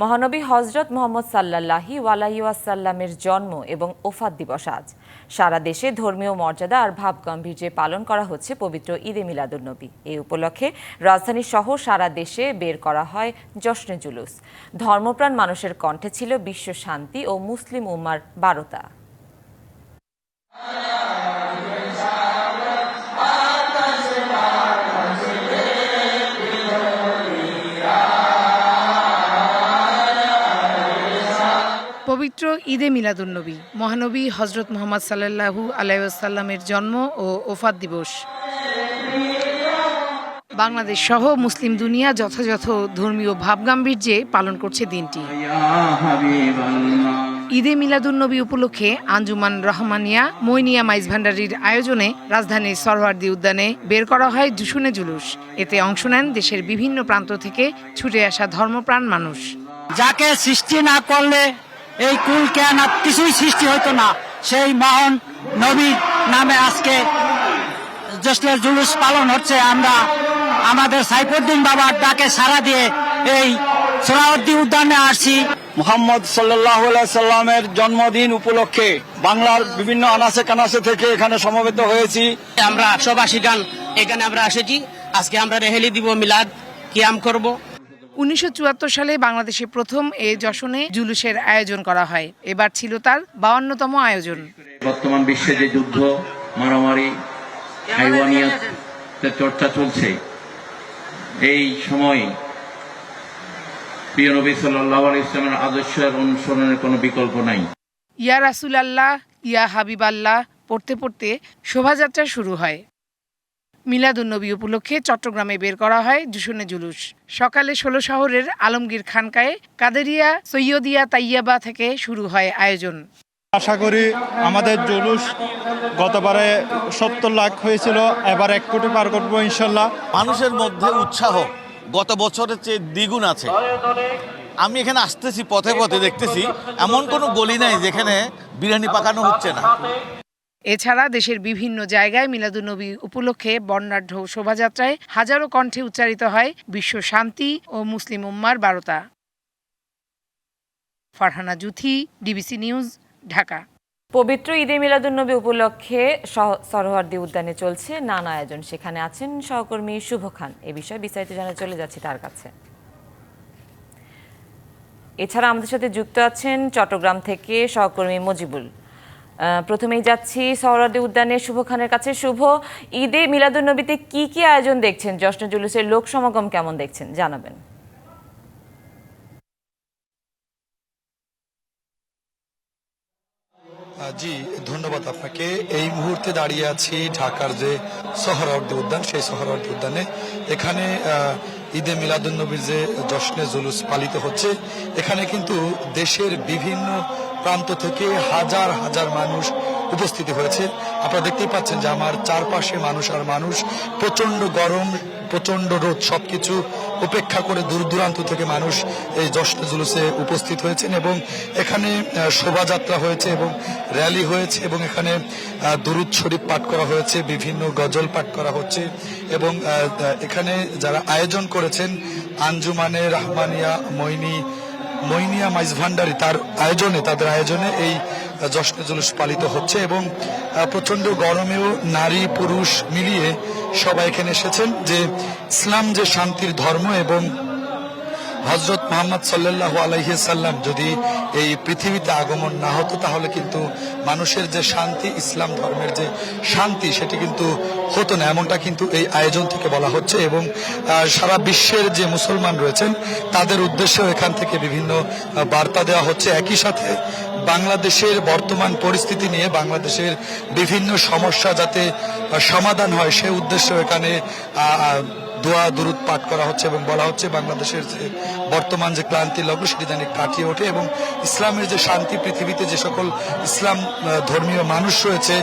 মহানবী হজরত মোহাম্মদ সাল্লাল্লাহি ওয়াসাল্লামের জন্ম এবং ওফাত দিবস আজ। সারা দেশে ধর্মীয় মর্যাদা আর ভাব গাম্ভীর্যে পালন করা হচ্ছে পবিত্র ঈদে মিলাদুন্নবী এই উপলক্ষে রাজধানী সহ সারা দেশে বের করা হয় জশ্নে জুলুস। ধর্মপ্রাণ মানুষের কণ্ঠে ছিল বিশ্ব শান্তি ও মুসলিম উম্মার বারতা। পবিত্র ঈদে মিলাদুন্নবী, মহানবী হজরত মোহাম্মদ সাল্লাহু আলাইসাল্লামের জন্ম ও ওফাত দিবস। বাংলাদেশ সহ মুসলিম দুনিয়া যথাযথ ধর্মীয় ভাবগাম্ভীর্যে পালন করছে দিনটি। ঈদে মিলাদুন্নবী উপলক্ষে আঞ্জুমান রহমানিয়া মইনিয়া মাইজ ভান্ডারির আয়োজনে রাজধানীর সরওয়ার্দী উদ্যানে বের করা হয় জুসুনে জুলুস। এতে অংশ নেন দেশের বিভিন্ন প্রান্ত থেকে ছুটে আসা ধর্মপ্রাণ মানুষ। যাকে সৃষ্টি না করলে এই কুল কেয়ানাত কিছুই সৃষ্টি হতো না। সেই মহান নবীর নামে আজকে জশ্নের জুলুস পালন হচ্ছে। আমরা আমাদের সাইফুদ্দিন বাবার ডাকে সারা দিয়ে এই সোহরাওয়ার্দী উদ্যানে আসছি। মোহাম্মদ সাল্লাহ সাল্লামের জন্মদিন উপলক্ষে বাংলার বিভিন্ন আনাসে কানাসে থেকে এখানে সমবেত হয়েছি। আমরা সবাসী গান এখানে আমরা এসেছি। আজকে আমরা রেহেলি দিব মিলাদ কিয়াম করব। উনিশশো চুয়াত্তর সালে বাংলাদেশে প্রথম এ যশনে জুলুসের আয়োজন করা হয়। এবার ছিল তার বাউান্নতম আয়োজন। বর্তমান বিশ্বে যে যুদ্ধ মারামারি হাইওয়ানিয়াতের চর্চা চলছে এই সময় প্রিয় নবী সাল্লাহ ইসলামের আদর্শের অনুসরণের কোনো বিকল্প নাই। ইয়া রাসুল আল্লাহ ইয়া হাবিব আল্লাহ পড়তে পড়তে শোভাযাত্রা শুরু হয়। মিলাদুন্নবী উপলক্ষে চট্টগ্রামে বের করা হয় জুসুনে জুলুস। সকালে ষোলো শহরের আলমগীর খানকায় কাদেরিয়া সৈয়দিয়া তাইয়াবা থেকে শুরু হয় আয়োজন। আশা করি আমাদের জুলুস গতবারে সত্তর লাখ হয়েছিল এবার এক কোটি পার করব ইনশাল্লাহ। মানুষের মধ্যে উৎসাহ গত বছরের চেয়ে দ্বিগুণ আছে। আমি এখানে আসতেছি পথে পথে দেখতেছি এমন কোনো গলি নাই যেখানে বিরিয়ানি পাকানো হচ্ছে না। এছাড়া দেশের বিভিন্ন জায়গায় মিলাদুন্নবী উপলক্ষে বর্ণাঢ্য শোভাযাত্রায় হাজারো কণ্ঠে উচ্চারিত হয় বিশ্ব শান্তি ও মুসলিম উম্মার বারতা। Farhana Juthi, DBC news, Dhaka. পবিত্র ঈদে মিলাদুন্নবী উপলক্ষে সহ- উদ্যানে চলছে নানা আয়োজন। সেখানে আছেন সহকর্মী শুভ খান। এ বিষয়ে বিস্তারিত জানা চলে যাচ্ছে তার কাছে। এছাড়া আমাদের সাথে যুক্ত আছেন চট্টগ্রাম থেকে সহকর্মী মজিবুল প্রথমেই যাচ্ছি সহরাদি উদ্যানে শুভ খানের কাছে। শুভ ঈদে মিলাদুন্নবীতে কি কি আয়োজন দেখছেন? জশ্ন জুলুসের লোক সমাগম কেমন দেখছেন? জানাবেন। জি, ধন্যবাদ আপনাকে। এই মুহূর্তে দাঁড়িয়ে আছি ঢাকার যে সোহরাওয়ার্দী উদ্যান সেই সোহরাওয়ার্দী উদ্যানে এখানে ঈদে মিলাদুন্নবীর যে জশ্নে জুলুস পালিত হচ্ছে, এখানে কিন্তু দেশের বিভিন্ন প্রান্ত থেকে হাজার হাজার মানুষ উপস্থিত হয়েছে। আপনারা দেখতেই পাচ্ছেন যে আমার চারপাশে মানুষ আর মানুষ প্রচণ্ড গরম প্রচণ্ড রোদ, সবকিছু উপেক্ষা করে দূর দূরান্ত থেকে মানুষ এই জশ্ন জুলুসে উপস্থিত হয়েছেন এবং এখানে শোভাযাত্রা হয়েছে এবং র্যালি হয়েছে এবং এখানে দুরুদ শরীফ পাঠ করা হয়েছে, বিভিন্ন গজল পাঠ করা হচ্ছে এবং এখানে যারা আয়োজন করেছেন, আঞ্জুমানে, রাহমানিয়া, মইনি মইনিয়া মাইজ ভান্ডারি তার আয়োজনে, তাদের আয়োজনে এই জশ্নে জুলুস পালিত হচ্ছে এবং প্রচণ্ড প্রচণ্ড গরমেও নারী পুরুষ মিলিয়ে সবাই এখানে এসেছেন যে ইসলাম যে শান্তির ধর্ম এবং হজরত মোহাম্মদ সাল্লাহ আলাইসাল্লাম যদি এই পৃথিবীতে আগমন না হতো, তাহলে কিন্তু মানুষের যে শান্তি, ইসলাম ধর্মের যে শান্তি, সেটি কিন্তু হতো না। এমনটা কিন্তু এই আয়োজন থেকে বলা হচ্ছে এবং সারা বিশ্বের যে মুসলমান রয়েছেন, তাদের উদ্দেশ্যেও এখান থেকে বিভিন্ন বার্তা দেওয়া হচ্ছে। একই সাথে বাংলাদেশের বর্তমান পরিস্থিতি নিয়ে বাংলাদেশের বিভিন্ন সমস্যা যাতে সমাধান হয়, সে উদ্দেশ্য এখানে দোয়া, দুরুদ পাঠ করা হচ্ছে এবং বলা হচ্ছে বাংলাদেশের যে বর্তমান যে ক্লান্তি লগ্ন সেটি যেন কাটিয়ে ওঠে এবং ইসলামের যে শান্তি, পৃথিবীতে যে সকল ইসলাম ধর্মীয় মানুষ রয়েছে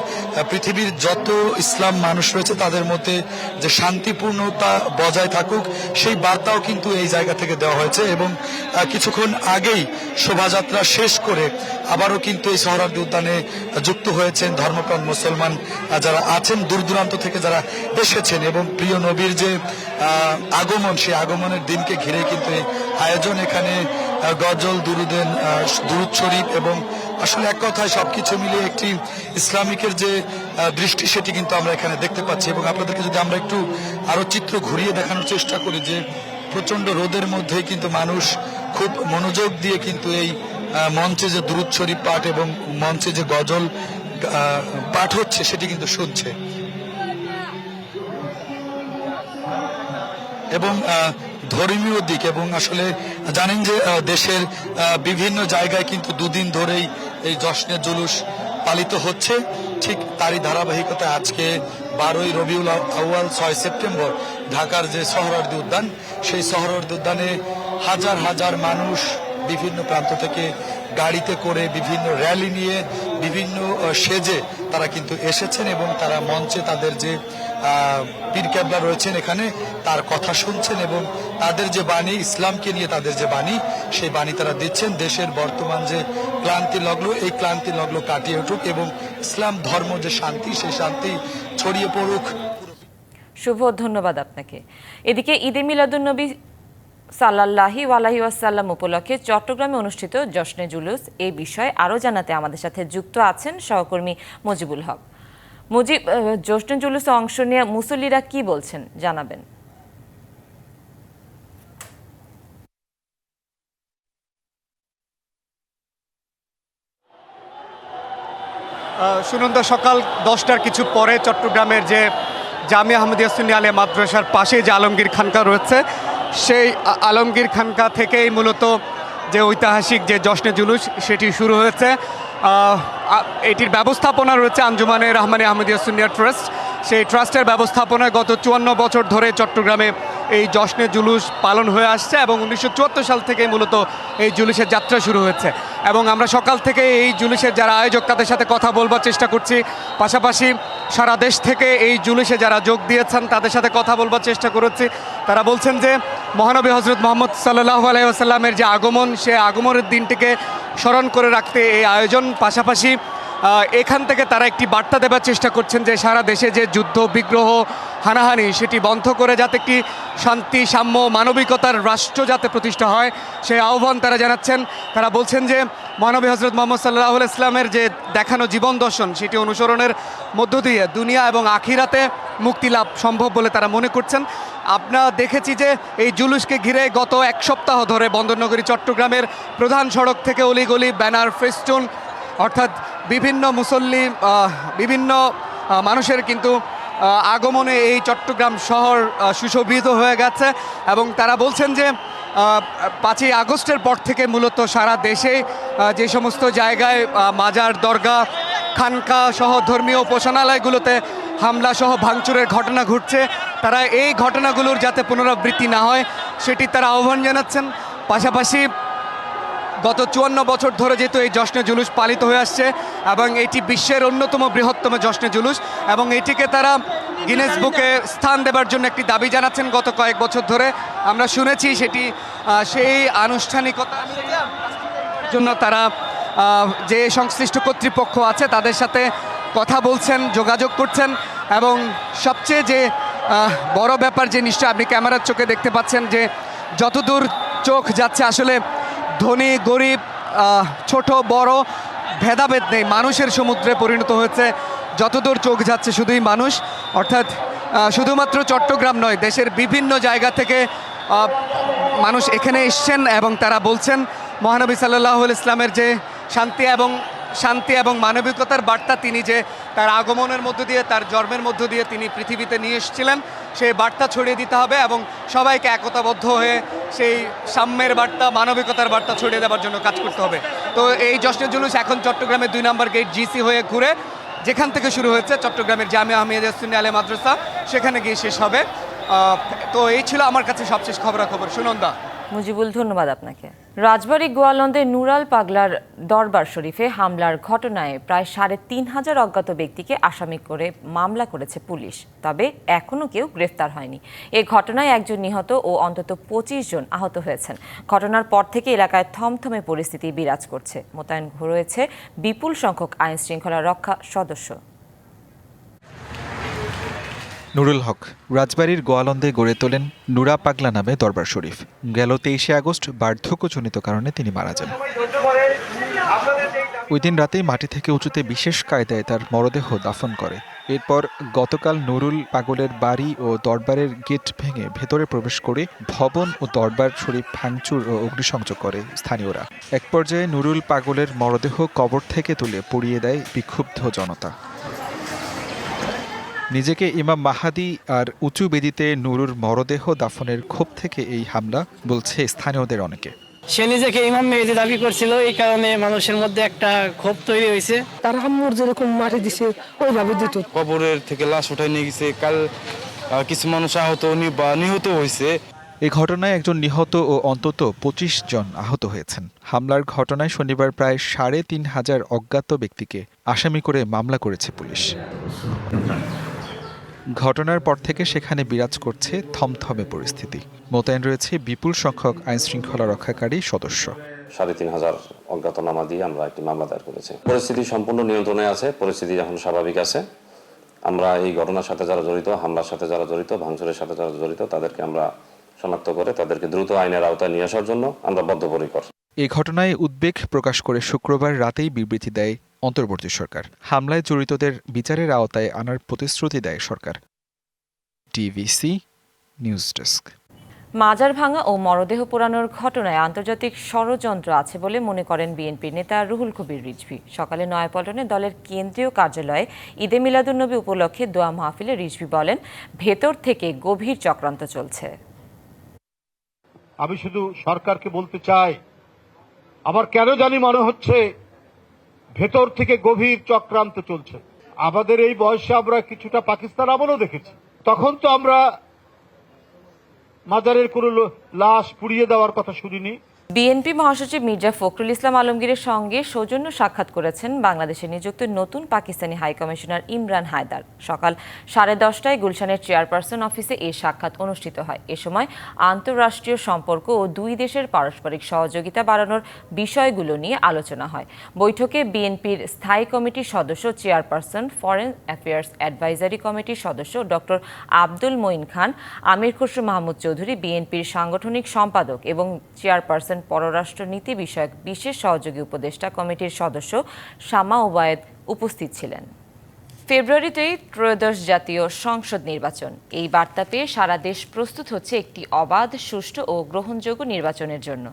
পৃথিবীর যত ইসলাম মানুষ রয়েছে তাদের মধ্যে যে শান্তিপূর্ণতা বজায় থাকুক, সেই বার্তাও কিন্তু এই জায়গা থেকে দেওয়া হয়েছে এবং কিছুক্ষণ আগেই শোভাযাত্রা শেষ করে আবারও কিন্তু এই সোহরার্দি উদ্যানে যুক্ত হয়েছেন ধর্মপ্রাণ মুসলমান যারা আছেন দূর দূরান্ত থেকে যারা এসেছেন এবং প্রিয় নবীর যে আগমন, সেই আগমনের দিনকে ঘিরে কিন্তু আয়োজন এখানে গজল, দুরুদেন দুরুদ শরীফ এবং আসলে এক কথায় সবকিছু মিলিয়ে একটি ইসলামিকের যে দৃষ্টি সেটি কিন্তু আমরা এখানে দেখতে পাচ্ছি এবং আপনাদেরকে যদি আমরা একটু আরও চিত্র ঘুরিয়ে দেখানোর চেষ্টা করি যে প্রচণ্ড রোদের মধ্যে কিন্তু মানুষ খুব মনোযোগ দিয়ে কিন্তু এই মঞ্চে যে দুরুদ শরীফ পাঠ এবং মঞ্চে যে গজল পাঠ হচ্ছে সেটি কিন্তু শুনছে। এবং ধর্মীয় দিক এবং আসলে জানেন যে দেশের বিভিন্ন জায়গায় কিন্তু দুদিন ধরেই এই জশ্নের জুলুস পালিত হচ্ছে। ঠিক তারই ধারাবাহিকতা আজকে বারোই রবিউল আউয়াল, ছয় সেপ্টেম্বর, ঢাকার যে সহরার্দি উদ্যান, সেই সহরার্দি উদ্যানে হাজার হাজার মানুষ বিভিন্ন প্রান্ত থেকে গাড়িতে করে বিভিন্ন র্যালি নিয়ে বিভিন্ন সেজে তারা কিন্তু এসেছেন এবং তারা মঞ্চে তাদের যে পীর ক্যাবলা রয়েছেন এখানে, তার কথা শুনছেন এবং তাদের যে বাণী, ইসলামকে নিয়ে তাদের যে বাণী, সেই বাণী তারা দিচ্ছেন। দেশের বর্তমান যে ক্লান্তি লগ্ন, এই ক্লান্তি লগ্ন কাটিয়ে উঠুক এবং ইসলাম ধর্ম যে শান্তি, সেই শান্তি ছড়িয়ে পড়ুক। শুভ ধন্যবাদ আপনাকে। এদিকে ঈদে মিলাদুন্নবী সাল্লাল্লাহি আলাহি ওয়াসাল্লাম উপলক্ষে চট্টগ্রামে অনুষ্ঠিত জশ্নে জুলুস এই বিষয়ে আরও জানাতে আমাদের সাথে যুক্ত আছেন সহকর্মী মজিবুল হক। মুজিব আহ, জুলুসে অংশ নিয়ে মুসল্লিরা কি বলছেন জানাবেন। সুনন্দা সকাল দশটার কিছু পরে চট্টগ্রামের যে জামিয়া আহমদিয়া সুন্নি আলিয়া মাদ্রাসার পাশে যে আলমগীর খানকা রয়েছে সেই আলমগীর খানকা থেকেই মূলত যে ঐতিহাসিক যে জশ্নে জুলুস সেটি শুরু হয়েছে। এটির ব্যবস্থাপনা রয়েছে আঞ্জুমানে রহমানে আহমদিয়া সুন্নিয়া ট্রাস্ট। সেই ট্রাস্টের ব্যবস্থাপনায় গত চুয়ান্ন বছর ধরে চট্টগ্রামে এই জশ্নে জুলুস পালন হয়ে আসছে এবং উনিশশো চুয়াত্তর সাল থেকে মূলত এই জুলুসের যাত্রা শুরু হয়েছে। এবং আমরা সকাল থেকে এই জুলুসের যারা আয়োজক, তাদের সাথে কথা বলবার চেষ্টা করছি। পাশাপাশি সারা দেশ থেকে এই জুলুসে যারা যোগ দিয়েছেন, তাদের সাথে কথা বলবার চেষ্টা করেছি। তারা বলছেন যে মহানবী হজরত মোহাম্মদ সাল্লাহ আলাইসাল্লামের যে আগমন, সে আগমনের দিনটিকে স্মরণ করে রাখতে এই আয়োজন। পাশাপাশি এখান থেকে তারা একটি বার্তা দেবার চেষ্টা করছেন যে সারা দেশে যে যুদ্ধ, বিগ্রহ, হানাহানি, সেটি বন্ধ করে যাতে একটি শান্তি, সাম্য, মানবিকতার রাষ্ট্র যাতে প্রতিষ্ঠা হয় সেই আহ্বান তারা জানাচ্ছেন। তারা বলছেন যে মহানবী হজরত মোহাম্মদ সাল্লাহ ইসলামের যে দেখানো জীবন দর্শন, সেটি অনুসরণের মধ্য দিয়ে দুনিয়া এবং আখিরাতে মুক্তি লাভ সম্ভব বলে তারা মনে করছেন। আমরা দেখেছি যে এই জুলুসকে ঘিরে গত এক সপ্তাহ ধরে বন্দরনগরী, চট্টগ্রামের প্রধান সড়ক থেকে অলিগলি, ব্যানার, ফেস্টুন, অর্থাৎ বিভিন্ন মুসল্লি বিভিন্ন মানুষের কিন্তু আগমনে এই চট্টগ্রাম শহর সুশোভিত হয়ে গেছে এবং তারা বলছেন যে পাঁচই আগস্টের পর থেকে মূলত সারা দেশে যে সমস্ত জায়গায় মাজার দরগা খানকা সহ ধর্মীয় উপাসনালয়গুলোতে হামলা সহ ভাঙচুরের ঘটনা ঘটছে। তারা এই ঘটনাগুলোর যাতে পুনরাবৃত্তি না হয়, সেটি তারা আহ্বান জানাচ্ছেন। পাশাপাশি গত চুয়ান্ন বছর ধরে যেহেতু এই জশ্নে জুলুস পালিত হয়ে আসছে এবং এটি বিশ্বের অন্যতম বৃহত্তম জশ্নে জুলুস এবং এটিকে তারা গিনেস বুকে স্থান দেবার জন্য একটি দাবি জানাচ্ছেন গত কয়েক বছর ধরে। আমরা শুনেছি সেটি সেই আনুষ্ঠানিকতা জন্য তারা যে সংশ্লিষ্ট কর্তৃপক্ষ আছে তাদের সাথে কথা বলছেন, যোগাযোগ করছেন এবং সবচেয়ে যে বড় ব্যাপার যে নিশ্চয় আপনি ক্যামেরার চোখে দেখতে পাচ্ছেন যে যতদূর চোখ যাচ্ছে, আসলে ধনী, গরিব ছোট, বড়, ভেদাভেদ নেই। মানুষের সমুদ্রে পরিণত হয়েছে। যতদূর চোখ যাচ্ছে, শুধুই মানুষ। অর্থাৎ শুধুমাত্র চট্টগ্রাম নয়, দেশের বিভিন্ন জায়গা থেকে মানুষ এখানে এসছেন এবং তারা বলছেন, মহানবী সাল্লাহ ইসলামের যে শান্তি এবং শান্তি এবং মানবিকতার বার্তা, তিনি যে তার আগমনের মধ্য দিয়ে, তার জন্মের মধ্য দিয়ে তিনি পৃথিবীতে নিয়ে এসেছিলেন। সেই বার্তা ছড়িয়ে দিতে হবে এবং সবাইকে একতাবদ্ধ হয়ে সেই সাম্যের বার্তা, মানবিকতার বার্তা ছড়িয়ে দেওয়ার জন্য কাজ করতে হবে। তো এই জশ্নের জুলুস এখন চট্টগ্রামের দুই নম্বর গেট জিসি হয়ে ঘুরে যেখান থেকে শুরু হয়েছে চট্টগ্রামের জামিয়া আহমেদ আলে মাদ্রাসা, সেখানে গিয়ে শেষ হবে। তো এই ছিল আমার কাছে সবশেষ খবরাখবর। সুনন্দা। মুজিবুল, ধন্যবাদ আপনাকে। রাজবাড়ী গোয়ালন্দে নুরাল পাগলার দরবার শরীফে হামলার ঘটনায় প্রায় সাড়ে তিন হাজার অজ্ঞাত ব্যক্তিকে আসামি করে মামলা করেছে পুলিশ। তবে এখনও কেউ গ্রেফতার হয়নি। এ ঘটনায় একজন নিহত ও অন্তত পঁচিশ জন আহত হয়েছেন। ঘটনার পর থেকে এলাকায় থমথমে পরিস্থিতি বিরাজ করছে। মোতায়েন রয়েছে বিপুল সংখ্যক আইন শৃঙ্খলা রক্ষা সদস্য। নুরুল হক রাজবাড়ির গোয়ালন্দে গড়ে তোলেন নুরা পাগলা নামে দরবার শরীফ। গেল তেইশে আগস্ট বার্ধক্যজনিত কারণে তিনি মারা যান। ওই দিন রাতেই মাটি থেকে উঁচুতে বিশেষ কায়দায় তার মরদেহ দাফন করে। এরপর গতকাল নুরুল পাগলের বাড়ি ও দরবারের গেট ভেঙে ভেতরে প্রবেশ করে ভবন ও দরবার শরীফ ভাঙচুর ও অগ্নিসংযোগ করে স্থানীয়রা। এক পর্যায়ে নুরুল পাগলের মরদেহ কবর থেকে তুলে পুড়িয়ে দেয় বিক্ষুব্ধ জনতা। নিজেকে ইমাম মাহাদি আর উঁচু বেদিতে নুরুর মরদেহ দাফনের ক্ষোভ থেকে এই হামলা বলছে স্থানীয়দের অনেকে। সে নিজেকে ইমাম মেহেদি দাবি করছিল এই কারণে মানুষের মধ্যে একটা ক্ষোভ তৈরি হয়েছে। তার আম্মুর যেরকম মাটি দিছে ওইভাবে দিত। কবরের থেকে লাশ উঠাই নিয়ে গেছে। কাল কিছু মানুষ আহত বা নিহত হয়েছে। এই ঘটনায় একজন নিহত ও অন্তত পঁচিশ জন আহত হয়েছেন। হামলার ঘটনায় শনিবার প্রায় সাড়ে তিন হাজার অজ্ঞাত ব্যক্তিকে আসামি করে মামলা করেছে পুলিশ। ঘটনার পর থেকে সেখানে বিরাজ করছে থমথমে পরিস্থিতি। মোতায়েন রয়েছে বিপুল সংখ্যক আইনশৃঙ্খলা রক্ষাকারী সদস্য। সাড়ে তিন হাজার অজ্ঞাতনামা দিয়ে আমরা একটি মামলা দায়ের করেছি। পরিস্থিতি সম্পূর্ণ নিয়ন্ত্রণে আছে পরিস্থিতি এখন স্বাভাবিক আছে। আমরা এই ঘটনার সাথে যারা জড়িত হামলার সাথে যারা জড়িত ভাঙচুরের সাথে যারা জড়িত তাদেরকে আমরা শনাক্ত করে তাদেরকে দ্রুত আইনের আওতায় নিয়ে আসার জন্য আমরা বদ্ধপরিকর। এই ঘটনায় উদ্বেগ প্রকাশ করে শুক্রবার রাতেই বিবৃতি দেয় অন্তর্বর্তী সরকার। হামলায় জড়িতদের বিচারের আওতায় আনার প্রতিশ্রুতি দেয় সরকার। TVC news desk. মাজার ভাঙা ও মরদেহ পোড়ানোর ঘটনায় আন্তর্জাতিক ষড়যন্ত্র আছে বলে মনে করেন বিএনপির নেতা রুহুল কবির রিজভি। সকালে নয়াপল্টনে দলের কেন্দ্রীয় কার্যালয়ে ঈদে মিলাদুন্নবী উপলক্ষে দোয়া মাহফিলে রিজভি বলেন ভেতর থেকে গভীর চক্রান্ত চলছে। আমি শুধু সরকারকে বলতে চাই আমার কেন জানি মনে হচ্ছে ভেতর থেকে গভীর চক্রান্ত চলছে। আমাদের এই বয়সে আমরা কিছুটা পাকিস্তান আমলও দেখেছি। তখন তো আমরা মাজারের কোনো লাশ পুড়িয়ে দেওয়ার কথা শুনিনি। বিএনপি মহাসচিব মির্জা ফখরুল ইসলাম আলমগীরের সঙ্গে সৌজন্য সাক্ষাৎ করেছেন বাংলাদেশে নিযুক্ত নতুন পাকিস্তানি হাইকমিশনার ইমরান হায়দার। সকাল সাড়ে দশটায় গুলশানের চেয়ারপারসন অফিসে এই সাক্ষাৎ অনুষ্ঠিত হয়। এ সময় আন্তঃরাষ্ট্রীয় সম্পর্ক ও দুই দেশের পারস্পরিক সহযোগিতা বাড়ানোর বিষয়গুলো নিয়ে আলোচনা হয়। বৈঠকে বিএনপির স্থায়ী কমিটির সদস্য চেয়ারপারসন, ফরেন অ্যাফেয়ার্স অ্যাডভাইজারি কমিটির সদস্য ডক্টর আব্দুল মঈন খান, আমির খসরু মাহমুদ চৌধুরী, বিএনপির সাংগঠনিক সম্পাদক এবং চেয়ারপারসন পররাষ্ট্র নীতি বিষয়ক বিশেষ সহযোগী উপদেষ্টা কমিটির সদস্য শামা ওবায়েদ উপস্থিত ছিলেন। ফেব্রুয়ারিতেই ত্রয়োদশ জাতীয় সংসদ নির্বাচন। এই বার্তা পেয়ে সারা দেশ প্রস্তুত হচ্ছে একটি অবাধ, সুষ্ঠু ও গ্রহণযোগ্য নির্বাচনের জন্য।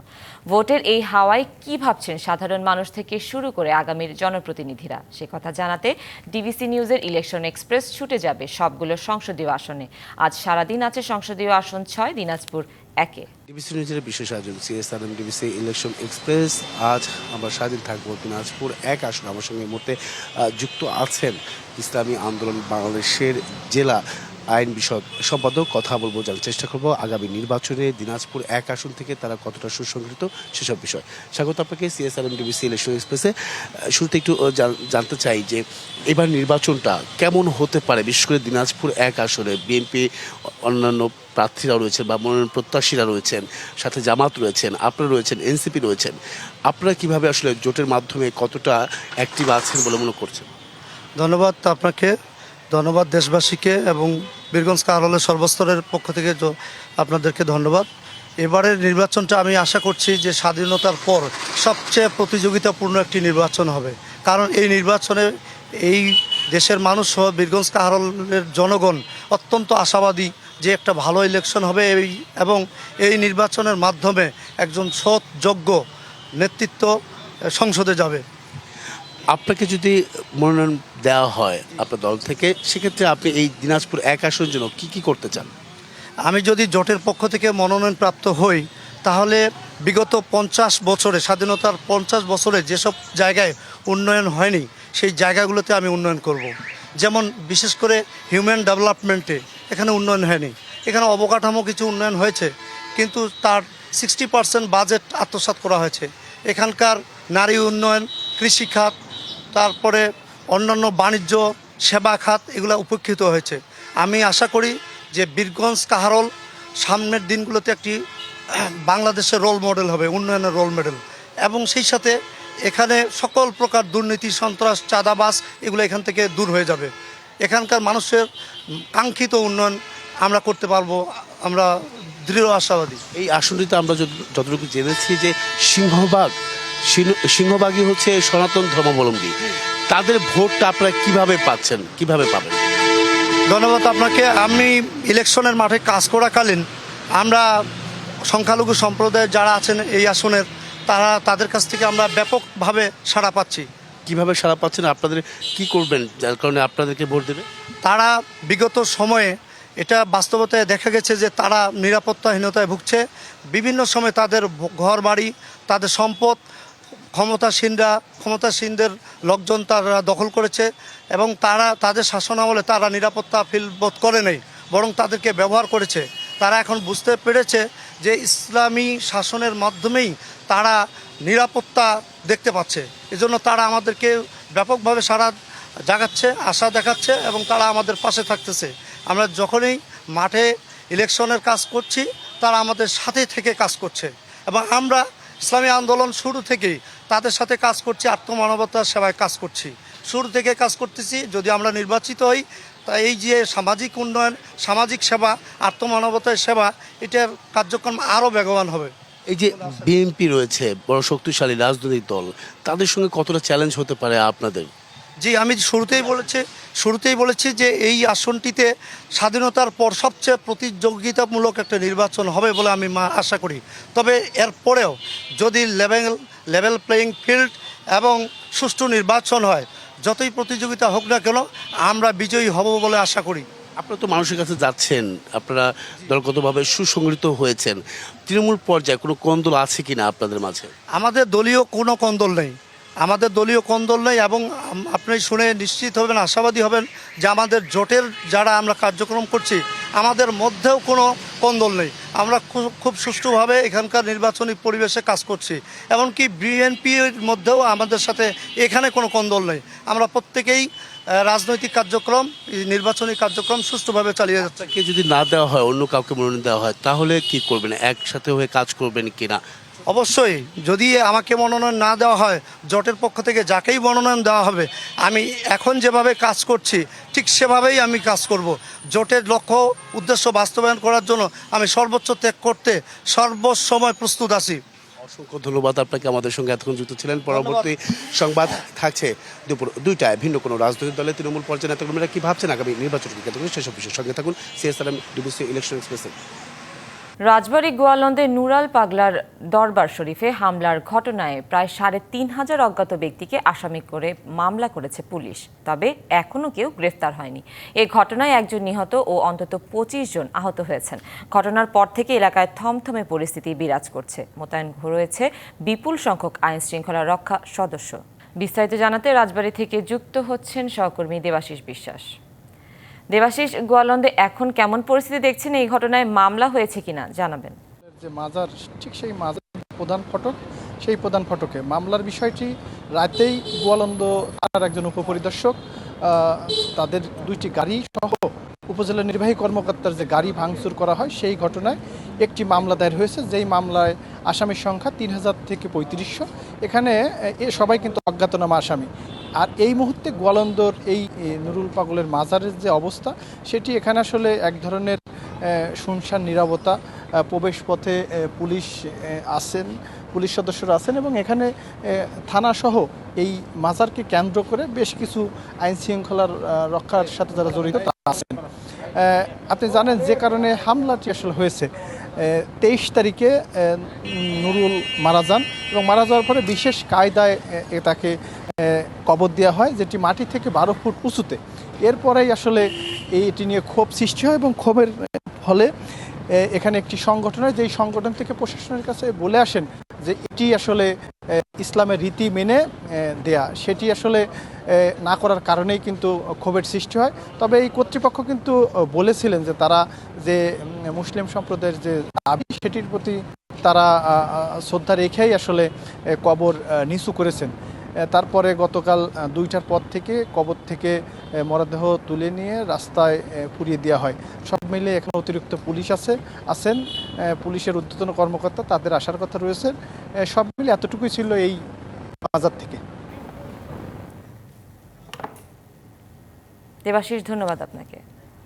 ভোটের এই হাওয়ায় কি ভাবছেন সাধারণ মানুষ থেকে শুরু করে আগামীর জনপ্রতিনিধিরা? সে কথা জানাতে ডিবিসি নিউজের ইলেকশন এক্সপ্রেস ছুটে যাবে সবগুলো সংসদীয় আসনে। আজ সারাদিন আছে সংসদীয় আসন ছয়, দিনাজপুর একে। ডিবিসি নিউজের বিশেষ আয়োজন সিএসআরএম ডিবিসি ইলেকশন এক্সপ্রেস। আজ আমরা স্বাধীন থাকব দিনাজপুর, এক আসন আমার সঙ্গে মুহূর্তে যুক্ত আছেন ইসলামী আন্দোলন বাংলাদেশের জেলা আইন বিষয়ক সম্পাদক। কথা বলব, জানার চেষ্টা করব আগামী নির্বাচনে দিনাজপুর এক আসন থেকে তারা কতটা সুসংগঠিত সেসব বিষয়। স্বাগত আপনাকে সিএসআরএম ডিবিসি ইলেকশন এক্সপ্রেসে। শুরুতে একটু জানতে চাই যে এবার নির্বাচনটা কেমন হতে পারে? বিশেষ করে দিনাজপুর এক আসনে বিএনপি, অন্যান্য প্রার্থীরা রয়েছেন বা মনোনয়ন প্রত্যাশীরা রয়েছেন, সাথে জামাত রয়েছেন, আপনারা রয়েছেন, এনসিপি রয়েছেন, আপনারা কীভাবে আসলে জোটের মাধ্যমে কতটা অ্যাক্টিভ আছেন বলে মনে করছেন? ধন্যবাদ আপনাকে, ধন্যবাদ দেশবাসীকে এবং বীরগঞ্জ কাহারলের সর্বস্তরের পক্ষ থেকে আপনাদেরকে ধন্যবাদ। এবারের নির্বাচনটা আমি আশা করছি যে স্বাধীনতার পর সবচেয়ে প্রতিযোগিতাপূর্ণ একটি নির্বাচন হবে। কারণ এই নির্বাচনে এই দেশের মানুষ সহ বীরগঞ্জ কাহারলের জনগণ অত্যন্ত আশাবাদী যে একটা ভালো ইলেকশন হবে এই এবং এই নির্বাচনের মাধ্যমে একজন সৎ যোগ্য নেতৃত্ব সংসদে যাবে আপনাকে যদি মনোনয়ন দেওয়া হয় আপনার দল থেকে সেক্ষেত্রে আপনি এই দিনাজপুর এক আসনের জন্য কি কি করতে চান আমি যদি জোটের পক্ষ থেকে মনোনয়ন প্রাপ্ত হই তাহলে বিগত পঞ্চাশ বছরে স্বাধীনতার পঞ্চাশ বছরে যেসব জায়গায় উন্নয়ন হয়নি সেই জায়গাগুলোতে আমি উন্নয়ন করব। যেমন বিশেষ করে হিউম্যান ডেভেলপমেন্টে এখানে উন্নয়ন হয়নি। এখানে অবকাঠামো কিছু উন্নয়ন হয়েছে, কিন্তু তার সিক্সটি পার্সেন্ট বাজেট আত্মসাৎ করা হয়েছে। এখানকার নারী উন্নয়ন কৃষিখাত তারপরে অন্যান্য বাণিজ্য, সেবা খাত এগুলো উপেক্ষিত হয়েছে। আমি আশা করি যে বীরগঞ্জ কাহারল সামনের দিনগুলোতে একটি বাংলাদেশের রোল মডেল হবে, উন্নয়নের রোল মডেল এবং সেই সাথে এখানে সকল প্রকার দুর্নীতি সন্ত্রাস চাঁদাবাস এগুলো এখান থেকে দূর হয়ে যাবে। এখানকার মানুষের কাঙ্ক্ষিত উন্নয়ন আমরা করতে পারব আমরা দৃঢ় আশাবাদী। এই আসনটিতে আমরা যতটুকু জেনেছি যে সিংহবাগ সিংহ- সিংহবাগই হচ্ছে সনাতন ধর্মাবলম্বী। তাদের ভোটটা আপনারা কীভাবে পাচ্ছেন? কীভাবে পাবেন? ধন্যবাদ আপনাকে। আমি ইলেকশনের মাঠে কাজ করাকালীন আমরা সংখ্যালঘু সম্প্রদায়ের যারা আছেন এই আসনের তারা তাদের কাছ থেকে আমরা ব্যাপকভাবে সাড়া পাচ্ছি। কীভাবে সাড়া পাচ্ছেন? আপনাদের কি করবেন? যার কারণে আপনাদেরকে ভোট দেবে? তারা বিগত সময়ে এটা বাস্তবতায় দেখা গেছে যে তারা নিরাপত্তাহীনতায় ভুগছে। বিভিন্ন সময় তাদের ঘর বাড়ি তাদের সম্পদ ক্ষমতাসীনরা ক্ষমতাসীনদের লোকজন তারা দখল করেছে এবং তারা তাদের শাসন আমলে তারা নিরাপত্তা ফিল বোধ করে নেই বরং তাদেরকে ব্যবহার করেছে। তারা এখন বুঝতে পেরেছে যে ইসলামী শাসনের মাধ্যমেই তারা নিরাপত্তা দেখতে পাচ্ছে। এজন্য তারা আমাদেরকে ব্যাপকভাবে সারা জাগাচ্ছে, আশা দেখাচ্ছে এবং তারা আমাদের পাশে থাকতেছে। আমরা যখনই মাঠে ইলেকশনের কাজ করছি, তারা আমাদের সাথে থেকে কাজ করছে এবং আমরা ইসলামী আন্দোলন শুরু থেকেই তাদের সাথে কাজ করছি, আত্মমানবতার সেবায় কাজ করছি। শুরু থেকে কাজ করতেছি, যদি আমরা নির্বাচিত হই তা এই যে সামাজিক উন্নয়ন সামাজিক সেবা আত্মমানবতার সেবা এটার কার্যক্রম আরও বেগবান হবে। এই যে বিএনপি রয়েছে বড় শক্তিশালী রাজনৈতিক দল তাদের সঙ্গে কতটা চ্যালেঞ্জ হতে পারে আপনাদের? জি আমি শুরুতেই বলেছি শুরুতেই বলেছি যে এই আসনটিতে স্বাধীনতার পর সবচেয়ে প্রতিযোগিতামূলক একটা নির্বাচন হবে বলে আমি মা আশা করি। তবে এর পরেও যদি লেভেল লেভেল প্লেয়িং ফিল্ড এবং সুষ্ঠু নির্বাচন হয় যতই প্রতিযোগিতা হোক না কেন আমরা বিজয়ী হব বলে আশা করি। আপনারা তো মানুষের কাছে যাচ্ছেন আপনারা দলগতভাবে সুসংগঠিত হয়েছেন। তৃণমূল পর্যায়ে কোনো কন্দল আছে কি না আপনাদের মাঝে? আমাদের দলীয় কোনো কন্দল নেই। আমাদের দলীয় কন্দল নেই এবং আপনি শুনে নিশ্চিত হবেন আশাবাদী হবেন যে আমাদের জোটের যারা আমরা কার্যক্রম করছি আমাদের মধ্যেও কোনো কন্দল নেই। আমরা খুব খুব সুষ্ঠুভাবে এখানকার নির্বাচনী পরিবেশে কাজ করছি। এমনকি বিএনপির মধ্যেও আমাদের সাথে এখানে কোনো কন্দল নেই। আমরা প্রত্যেকেই রাজনৈতিক কার্যক্রম নির্বাচনী কার্যক্রম সুষ্ঠুভাবে চালিয়ে যাচ্ছে। কে যদি না দেওয়া হয়, অন্য কাউকে মনোনয়ন দেওয়া হয়, তাহলে কি করবেন? একসাথে হয়ে কাজ করবেন কিনা? অবশ্যই যদি আমাকে মনোনয়ন না দেওয়া হয় জোটের পক্ষ থেকে যাকেই মনোনয়ন দেওয়া হবে আমি এখন যেভাবে কাজ করছি ঠিক সেভাবেই আমি কাজ করব। জোটের লক্ষ্য উদ্দেশ্য বাস্তবায়ন করার জন্য আমি সর্বোচ্চ ত্যাগ করতে সর্বসময় প্রস্তুত আছি। অসংখ্য ধন্যবাদ আপনাকে আমাদের সঙ্গে এতক্ষণ যুক্ত ছিলেন। পরবর্তী সংবাদ থাকছে দুপুর দুইটায় ভিন্ন কোনো রাজনৈতিক দলের তৃণমূল পর্যায়ে নেতাকর্মীরা কি ভাবছেন আগামী নির্বাচনকে কেন্দ্র করে সেসব বিষয়ের সঙ্গে থাকুন। সিএসআরএম ডিবিসি ইলেকশন এক্সপ্রেসে রাজবাড়ী গোয়ালন্দে নুরাল পাগলার দরবার শরীফে হামলার ঘটনায় প্রায় সাড়ে তিন হাজার অজ্ঞাত ব্যক্তিকে আসামি করে মামলা করেছে পুলিশ। তবে এখনও কেউ গ্রেফতার হয়নি। এ ঘটনায় একজন নিহত ও অন্তত পঁচিশ জন আহত হয়েছেন। ঘটনার পর থেকে এলাকায় থমথমে পরিস্থিতি বিরাজ করছে। মোতায়েন রয়েছে বিপুল সংখ্যক আইন শৃঙ্খলা রক্ষা সদস্য। বিস্তারিত জানাতে রাজবাড়ী থেকে যুক্ত হচ্ছেন সহকর্মী দেবাশিস বিশ্বাস। দেবাশিস গোয়ালন্দে এখন কেমন পরিস্থিতি দেখছেন? এই ঘটনায় মামলা হয়েছে কিনা? জানাবেন। যে মাজার, ঠিক সেই মাজার প্রধান ফটক, সেই প্রধান ফটকে। মামলার বিষয়টি রাতেই গোয়ালন্দ থানার একজন উপপরিদর্শক তাদের দুইটি গাড়ি সহ উপজেলা নির্বাহী কর্মকর্তার যে গাড়ি ভাঙচুর করা হয়, সেই ঘটনায় একটি মামলা দায়ের হয়েছে। যেই মামলায় আসামির সংখ্যা তিন হাজার থেকে পঁয়ত্রিশশো। এখানে, এ, সবাই কিন্তু অজ্ঞাতনামা আসামি। আর এই মুহূর্তে গোয়ালন্দর এই নুরুল পাগলের মাজারের যে অবস্থা সেটি এখানে আসলে এক ধরনের শুনশান নিরাপত্তা প্রবেশ পথে পুলিশ এ, আছেন পুলিশ সদস্যরা আছেন এবং এখানে থানাসহ এই মাজারকে কেন্দ্র করে বেশ কিছু আইন শৃঙ্খলার রক্ষার সাথে যারা জড়িত তারা আছেন আপনি জানেন যে কারণে হামলাটি আসলে হয়েছে। তেইশ তারিখে নুরুল মারা যান এবং মারা যাওয়ার পরে বিশেষ কায়দায় তাকে কবর দেওয়া হয়, যেটি মাটি থেকে বারো ফুট উঁচুতে। এরপরেই আসলে এই এটি নিয়ে ক্ষোভ সৃষ্টি হয় এবং ক্ষোভের ফলে এখানে একটি সংগঠন হয় যেই সংগঠন থেকে প্রশাসনের কাছে বলে আসেন যে এটি আসলে ইসলামের রীতি মেনে দেয়া। সেটি আসলে না করার কারণেই কিন্তু ক্ষোভের সৃষ্টি হয়। তবে এই কর্তৃপক্ষ কিন্তু বলেছিলেন যে তারা যে মুসলিম সম্প্রদায়ের যে দাবি, সেটির প্রতি তারা শ্রদ্ধা রেখেই আসলে কবর নিচু করেছেন। তারপরে গতকাল দুইটার পর থেকে কবর থেকে মরদেহ তুলে নিয়ে রাস্তায় পুড়িয়ে দেওয়া হয়। সব মিলে এখানে অতিরিক্ত পুলিশ আছে, আছেন পুলিশের ঊর্ধ্বতন কর্মকর্তা, তাদের আসার কথা রয়েছে। সব মিলে এতটুকুই ছিল এই বাজার থেকে। দেবাশিস, ধন্যবাদ আপনাকে।